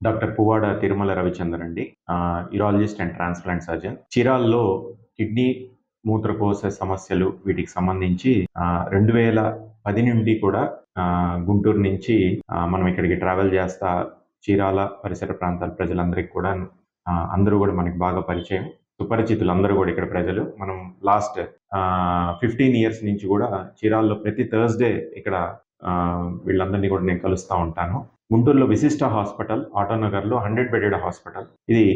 Doctor Puvvada Tirumala Ravichandra అండి. Urologist and transplant surgeon చీరాల్లో kidney మూత్రకోశ సమస్యలు వీటికి సంబంధించి రెండు వేల పది నుండి కూడా ఆ, గుంటూరు నుంచి మనం ఇక్కడికి ట్రావెల్ చేస్తా చీరాల పరిసర ప్రాంతాల ప్రజలందరికీ కూడా అందరూ కూడా మనకి బాగా పరిచయం. సుపరిచితులు అందరూ కూడా ఇక్కడ ప్రజలు. మనం లాస్ట్ ఫిఫ్టీన్ ఇయర్స్ నుంచి కూడా చీరాల్లో ప్రతి థర్స్డే ఇక్కడ ఆ, వీళ్ళందరినీ కూడా నేను కలుస్తూ ఉంటాను. గుంటూరులో విశిష్ట హాస్పిటల్ ఆటోనగర్లో హండ్రెడ్ బెడెడ్ హాస్పిటల్. ఇది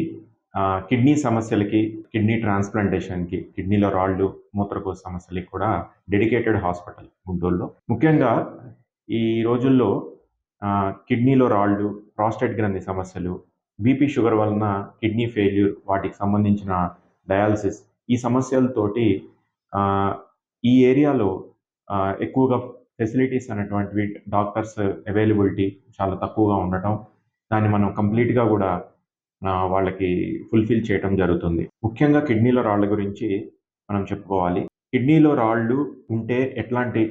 కిడ్నీ సమస్యలకి కిడ్నీ ట్రాన్స్ప్లాంటేషన్కి కిడ్నీలో రాళ్ళు మూత్రకోశ సమస్యలకి కూడా డెడికేటెడ్ హాస్పిటల్ గుంటూరులో. ముఖ్యంగా ఈ రోజుల్లో కిడ్నీలో రాళ్ళు ప్రాస్టేట్ గ్రంథి సమస్యలు బీపీ షుగర్ వలన కిడ్నీ ఫెయిల్యూర్ వాటికి సంబంధించిన డయాలసిస్ ఈ సమస్యలతోటి ఈ ఏరియాలో ఎక్కువగా ఫెసిలిటీస్ అనేటువంటివి డాక్టర్స్ అవైలబిలిటీ చాలా తక్కువగా ఉండటం దాన్ని మనం కంప్లీట్గా కూడా వాళ్ళకి ఫుల్ఫిల్ చేయటం జరుగుతుంది. ముఖ్యంగా కిడ్నీలో రాళ్ళ గురించి మనం చెప్పుకోవాలి. కిడ్నీలో రాళ్ళు ఉంటే ఎట్లాంటి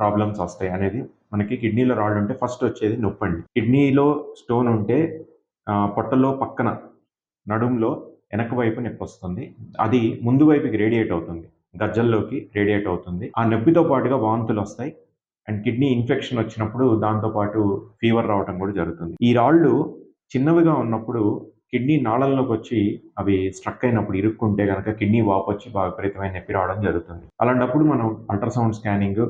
ప్రాబ్లమ్స్ వస్తాయి అనేది మనకి కిడ్నీలో రాళ్ళు ఉంటే ఫస్ట్ వచ్చేది నొప్పి అండి కిడ్నీలో స్టోన్ ఉంటే పొట్టలో పక్కన నడుంలో వెనక వైపు నొప్పి వస్తుంది. అది ముందు వైపుకి రేడియేట్ అవుతుంది. గజ్జల్లోకి రేడియేట్ అవుతుంది. ఆ నొప్పితో పాటుగా వాంతులు వస్తాయి. అండ్ కిడ్నీ ఇన్ఫెక్షన్ వచ్చినప్పుడు దాంతో పాటు ఫీవర్ రావడం కూడా జరుగుతుంది. ఈ రాళ్ళు చిన్నవిగా ఉన్నప్పుడు కిడ్నీ నాళంలోకి వచ్చి అవి స్ట్రక్ అయినప్పుడు ఇరుక్కుంటే కనుక కిడ్నీ వాపు వచ్చి బాగా విపరీతమైన నొప్పి రావడం జరుగుతుంది. అలాంటప్పుడు మనం అల్ట్రాసౌండ్ స్కానింగ్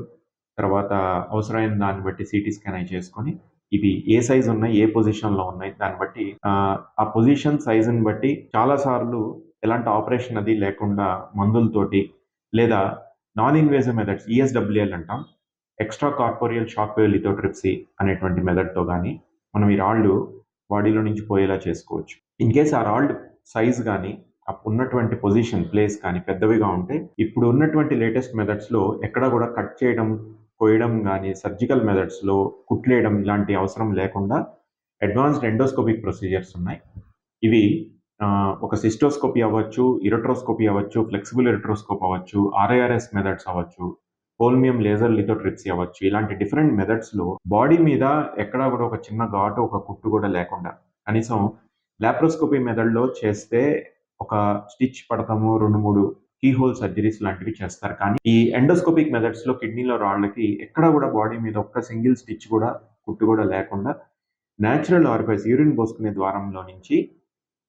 తర్వాత అవసరమైన దాన్ని బట్టి సిటీ స్కాన్ అయి చేసుకొని ఇవి ఏ సైజ్ ఉన్నాయి ఏ పొజిషన్లో ఉన్నాయి దాన్ని బట్టి ఆ, ఆ పొజిషన్ సైజుని బట్టి చాలా సార్లు ఎలాంటి ఆపరేషన్ అది లేకుండా మందులతోటి లేదా నాన్ ఇన్వేజివ్ మెథడ్స్ ఈఎస్డబ్ల్యూఎల్ అంటాం extra corporeal shock wave lithotripsy అనేటువంటి మెథడ్తో కానీ మనం ఈ రాళ్ళు బాడీలో నుంచి పోయేలా చేసుకోవచ్చు. ఇన్ కేస్ ఆ రాళ్ళు సైజ్ కానీ ఉన్నటువంటి పొజిషన్ ప్లేస్ కానీ పెద్దవిగా ఉంటే ఇప్పుడు ఉన్నటువంటి లేటెస్ట్ మెథడ్స్లో ఎక్కడ కూడా కట్ చేయడం కోయడం కానీ సర్జికల్ మెథడ్స్లో కుట్లేయడం ఇలాంటి అవసరం లేకుండా అడ్వాన్స్డ్ ఎండోస్కోపిక్ ప్రొసీజర్స్ ఉన్నాయి. ఇవి ఒక సిస్టోస్కోపీ అవ్వచ్చు ఇరట్రోస్కోపీ అవ్వచ్చు ఫ్లెక్సిబుల్ ఇరట్రోస్కోప్ అవ్వచ్చు ఆర్ఐఆర్ఎస్ మెథడ్స్ అవ్వచ్చు హోల్మియం లేజర్ లిథోట్రిప్సీ అవ్వచ్చు. ఇలాంటి డిఫరెంట్ మెథడ్స్లో బాడీ మీద ఎక్కడా కూడా ఒక చిన్న ఘాటు ఒక కుట్టు కూడా లేకుండా కనీసం లాప్రోస్కోపీ మెథడ్లో చేస్తే ఒక స్టిచ్ పడతాము రెండు మూడు కీ హోల్ సర్జరీస్ లాంటివి చేస్తారు. కానీ ఈ ఎండోస్కోపిక్ మెథడ్స్లో కిడ్నీలో రాళ్ళకి ఎక్కడ కూడా బాడీ మీద ఒక్క సింగిల్ స్టిచ్ కూడా కుట్టు కూడా లేకుండా న్యాచురల్ ఆర్ఫైస్ యూరిన్ పోసుకునే ద్వారంలో నుంచి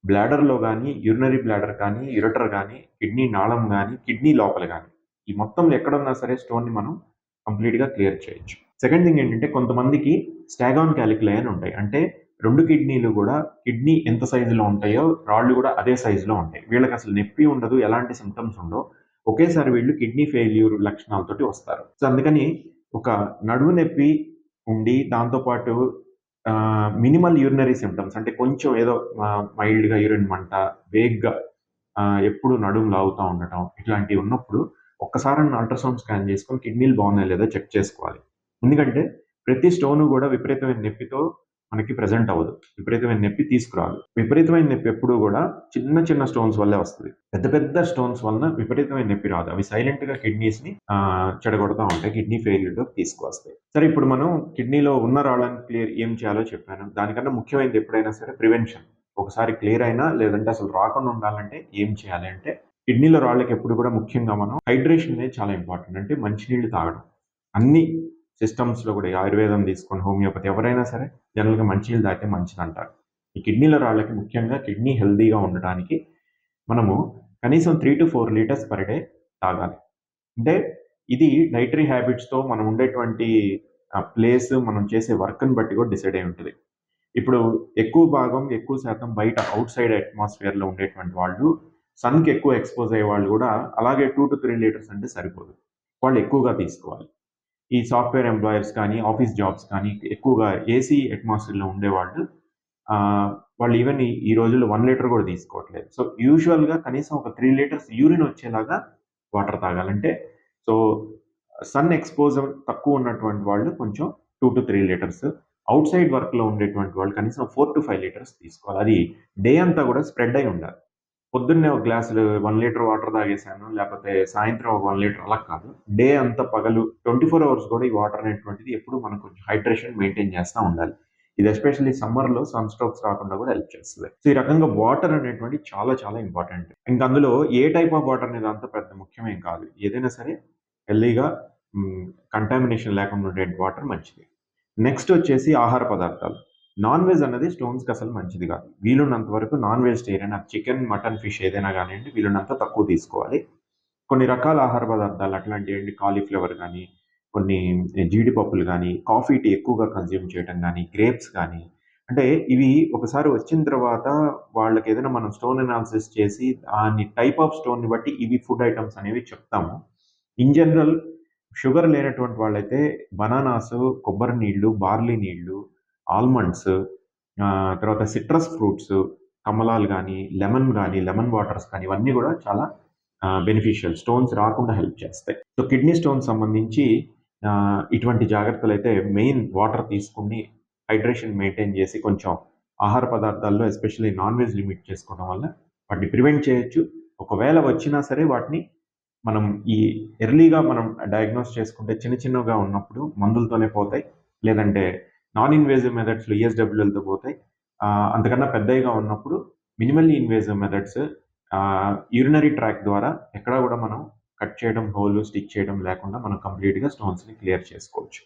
బ్లాడర్లో కానీ యూరినరీ బ్లాడర్ కానీ యురటర్ కానీ కిడ్నీ నాళం కానీ కిడ్నీ లోపల కానీ ఈ మొత్తంలో ఎక్కడున్నా సరే స్టోన్ని మనం కంప్లీట్గా క్లియర్ చేయొచ్చు. సెకండ్ థింగ్ ఏంటంటే కొంతమందికి స్టాగాన్ క్యాలిక్యులై అని ఉంటాయి. అంటే రెండు కిడ్నీలు కూడా కిడ్నీ ఎంత సైజులో ఉంటాయో రాళ్ళు కూడా అదే సైజులో ఉంటాయి. వీళ్ళకి అసలు నొప్పి ఉండదు ఎలాంటి సిమ్టమ్స్ ఉండవు. ఒకేసారి వీళ్ళు కిడ్నీ ఫెయిల్యూర్ లక్షణాలతోటి వస్తారు. సో అందుకని ఒక నడుము నొప్పి ఉండి దాంతోపాటు మినిమల్ యూరినరీ సిమ్టమ్స్ అంటే కొంచెం ఏదో మైల్డ్గా యూరిన్ మంట వేగ్గా ఎప్పుడు నడుము లాగుతూ ఉండటం ఇట్లాంటివి ఉన్నప్పుడు ఒక్కసారి అల్ట్రాసౌండ్ స్కాన్ చేసుకొని కిడ్నీలు బాగున్నాయో లేదో చెక్ చేసుకోవాలి. ఎందుకంటే ప్రతి స్టోన్ కూడా విపరీతమైన నొప్పితో మనకి ప్రజెంట్ అవ్వదు. విపరీతమైన నొప్పి తీసుకురాదు. విపరీతమైన నొప్పి ఎప్పుడు కూడా చిన్న చిన్న స్టోన్స్ వల్లే వస్తుంది. పెద్ద పెద్ద స్టోన్స్ వలన విపరీతమైన నొప్పి రాదు. అవి సైలెంట్గా కిడ్నీస్ని చెడగొడతా ఉంటాయి. కిడ్నీ ఫెయిల్యూర్ తీసుకువస్తాయి. సరే ఇప్పుడు మనం కిడ్నీలో ఉన్న రావడానికి క్లియర్ ఏం చేయాలో చెప్పాను. దానికన్నా ముఖ్యమైనది ఎప్పుడైనా సరే ప్రివెన్షన్ ఒకసారి క్లియర్ అయినా లేదంటే అసలు రాకుండా ఉండాలంటే ఏం చేయాలి అంటే కిడ్నీలో రాళ్ళకి ఎప్పుడు కూడా ముఖ్యంగా మనం హైడ్రేషన్ అనేది చాలా ఇంపార్టెంట్ అంటే మంచినీళ్ళు తాగడం. అన్ని సిస్టమ్స్లో కూడా ఆయుర్వేదం తీసుకోండి హోమియోపతి ఎవరైనా సరే జనరల్గా మంచినీళ్ళు తాగితే మంచిది అంటారు ఈ కిడ్నీల రాళ్ళకి ముఖ్యంగా కిడ్నీ హెల్దీగా ఉండడానికి మనము కనీసం three to four litres per day తాగాలి. అంటే ఇది డైటరీ హ్యాబిట్స్తో మనం ఉండేటువంటి ప్లేస్ మనం చేసే వర్క్ని బట్టి కూడా డిసైడ్ అయి ఉంటుంది. ఇప్పుడు ఎక్కువ భాగం ఎక్కువ శాతం బయట అవుట్ సైడ్ అట్మాస్ఫియర్లో ఉండేటువంటి వాళ్ళు సన్కి ఎక్కువ ఎక్స్పోజ్ అయ్యే వాళ్ళు కూడా అలాగే టూ టు త్రీ లీటర్స్ అంటే సరిపోదు. వాళ్ళు ఎక్కువగా తీసుకోవాలి. ఈ సాఫ్ట్వేర్ ఎంప్లాయర్స్ కానీ ఆఫీస్ జాబ్స్ కానీ ఎక్కువగా ఏసీ అట్మాస్ఫియర్లో ఉండేవాళ్ళు. వాళ్ళు ఈవెన్ ఈ ఈ రోజుల్లో వన్ లీటర్ కూడా తీసుకోవట్లేదు. సో యూజువల్గా కనీసం ఒక త్రీ లీటర్స్ యూరిన్ వచ్చేలాగా వాటర్ తాగాలంటే సో సన్ ఎక్స్పోజర్ తక్కువ ఉన్నటువంటి వాళ్ళు కొంచెం two to three litres. Outside వర్క్లో ఉండేటువంటి వాళ్ళు కనీసం ఫోర్ టు ఫైవ్ లీటర్స్ తీసుకోవాలి. అది డే అంతా కూడా స్ప్రెడ్ అయి ఉండాలి. పొద్దున్నే ఒక గ్లాసులు వన్ లీటర్ వాటర్ తాగేసాను లేకపోతే సాయంత్రం ఒక వన్ లీటర్ అలా కాదు. డే అంతా పగలు ట్వంటీ ఫోర్ అవర్స్ కూడా ఈ వాటర్ అనేటువంటిది ఎప్పుడు మనం కొంచెం హైడ్రేషన్ మెయింటైన్ చేస్తూ ఉండాలి. ఇది ఎస్పెషల్లీ సమ్మర్లో సన్ స్ట్రోక్స్ రాకుండా కూడా హెల్ప్ చేస్తుంది. సో ఈ రకంగా వాటర్ అనేటువంటి చాలా చాలా ఇంపార్టెంట్. ఇంకా అందులో ఏ టైప్ ఆఫ్ వాటర్ అనేది అంత పెద్ద ముఖ్యమేం కాదు. ఏదైనా సరే హెల్దీగా కంటామినేషన్ లేకుండా ఉండే వాటర్ మంచిది. నెక్స్ట్ వచ్చేసి ఆహార పదార్థాలు. నాన్ వెజ్ అనేది స్టోన్స్కి అసలు మంచిది కాదు. వీలున్నంత వరకు నాన్ వెజిటేరియన్ అది చికెన్ మటన్ ఫిష్ ఏదైనా కానివ్వండి వీలున్నంత తక్కువ తీసుకోవాలి. కొన్ని రకాల ఆహార పదార్థాలు అట్లాంటివి ఏంటి? కాలీఫ్లవర్ కానీ కొన్ని జీడిపప్పులు కానీ కాఫీ టీ ఎక్కువగా కన్జ్యూమ్ చేయడం కానీ గ్రేప్స్ కానీ అంటే ఇవి ఒకసారి వచ్చిన తర్వాత వాళ్ళకి ఏదైనా మనం స్టోన్ అనాలిసిస్ చేసి దాని టైప్ ఆఫ్ స్టోన్ని బట్టి ఇవి ఫుడ్ ఐటమ్స్ అనేవి చెప్తాము. ఇన్ జనరల్ షుగర్ లేనటువంటి వాళ్ళైతే బనానాస్ కొబ్బరి నీళ్ళు బార్లీ నీళ్ళు ఆల్మండ్స్ తర్వాత సిట్రస్ ఫ్రూట్స్ కమలాలు కానీ లెమన్ కానీ లెమన్ వాటర్స్ కానీ ఇవన్నీ కూడా చాలా బెనిఫిషియల్. స్టోన్స్ రాకుండా హెల్ప్ చేస్తాయి. సో కిడ్నీ స్టోన్స్ సంబంధించి ఇటువంటి జాగ్రత్తలు అయితే మెయిన్ వాటర్ తీసుకుని హైడ్రేషన్ మెయింటైన్ చేసి కొంచెం ఆహార పదార్థాల్లో ఎస్పెషల్లీ నాన్ వెజ్ లిమిట్ చేసుకోవడం వల్ల వాటిని ప్రివెంట్ చేయొచ్చు. ఒకవేళ వచ్చినా సరే వాటిని మనం ఈ ఎర్లీగా మనం డయాగ్నోస్ చేసుకుంటే చిన్న చిన్నగా ఉన్నప్పుడు మందులతోనే పోతాయి. లేదంటే నాన్ ఇన్వేజివ్ మెథడ్స్లో ఈఎస్డబ్ల్యూఎల్తో పోతాయి. అంతకన్నా పెద్దగా ఉన్నప్పుడు minimally invasive methods urinary tract ద్వారా ఎక్కడా కూడా మనం కట్ చేయడం హోల్ స్టిక్ చేయడం లేకుండా మనం కంప్లీట్గా స్టోన్స్ని క్లియర్ చేసుకోవచ్చు.